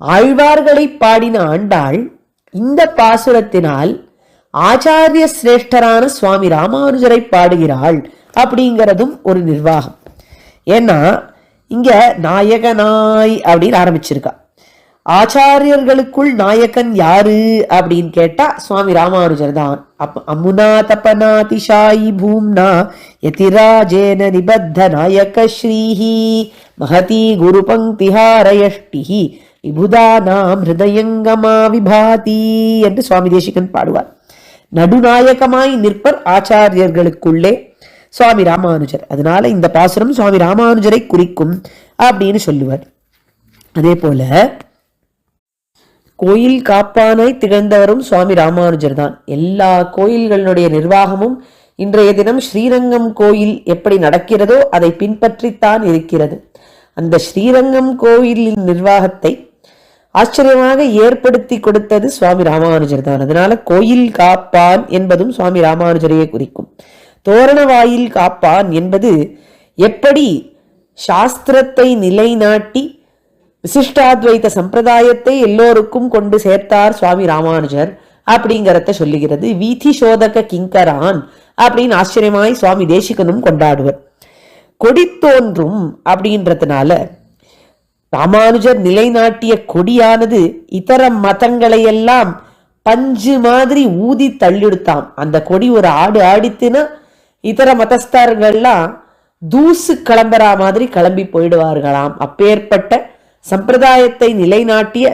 ஆழ்வார்களை பாடின ஆண்டாள் இந்த பாசுரத்தினால் ஆச்சாரிய சிரேஷ்டரான சுவாமி ராமானுஜரை பாடுகிறாள் அப்படிங்கிறதும் ஒரு நிர்வாகம். ஏன்னா இங்க நாயகனாய் அப்படின்னு ஆரம்பிச்சிருக்கா. ஆச்சாரியர்களுக்குள் நாயகன் யாரு அப்படின்னு கேட்டா சுவாமி ராமானுஜர் தான். அப்ப அமுனா தபனாதிஷாயி பூம்னா யதிராஜேன நிபத்த நாயக ஸ்ரீஹி மகதி குரு பங்கிஹாரயஷ்டிஹி விபுதானாம் ஹிருதயங்கமா விபாதி என்று சுவாமி தேசிகன் பாடுவார். நடுநாயகமாய் நிற்பர் ஆச்சாரியர்களுக்குள்ளே சுவாமி ராமானுஜர். அதனால இந்த பாசுரம் சுவாமி ராமானுஜரை குறிக்கும் அப்படின்னு சொல்லுவார். அதே போல கோயில் காப்பானாய் திகழ்ந்தவரும் சுவாமி ராமானுஜர் தான். எல்லா கோயில்களுடைய நிர்வாகமும் இன்றைய தினம் ஸ்ரீரங்கம் கோயில் எப்படி நடக்கிறதோ அதை பின்பற்றித்தான் இருக்கிறது. அந்த ஸ்ரீரங்கம் கோயிலின் நிர்வாகத்தை ஆச்சரியமாக ஏற்படுத்தி கொடுத்தது சுவாமி ராமானுஜர் தான். அதனால கோயில் காப்பான் என்பதும் சுவாமி ராமானுஜரையே குறிக்கும். தோரண வாயில் காப்பான் என்பது எப்படி சாஸ்திரத்தை நிலைநாட்டி விசிஷ்டாத்வைத சம்பிரதாயத்தை எல்லோருக்கும் கொண்டு சேர்த்தார் சுவாமி ராமானுஜர் அப்படிங்கிறத சொல்லுகிறது. வீதி சோதக கிங்கரான் அப்படின்னு ஆச்சரியமாய் சுவாமி தேசிகனும் கொண்டாடுவர். கொடித்தோன்றும் அப்படின்றதுனால ராமானுஜர் நிலைநாட்டிய கொடியானது இதர மதங்களையெல்லாம் பஞ்சு மாதிரி ஊதி தள்ளிடுத்தாம். அந்த கொடி ஒரு ஆடு ஆடித்துனா இதர மதஸ்தர்கள்லாம் தூசு கிளம்புறா மாதிரி கிளம்பி போயிடுவார்களாம். அப்பேற்பட்ட சம்பிரதாயத்தை நிலைநாட்டிய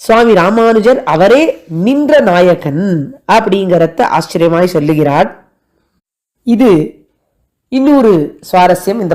சுவாமி ராமானுஜர் அவரே நின்ற நாயகன் அப்படிங்கறத ஆச்சரியமாய் சொல்லுகிறார். இது இன்னொரு சுவாரஸ்யம். இந்த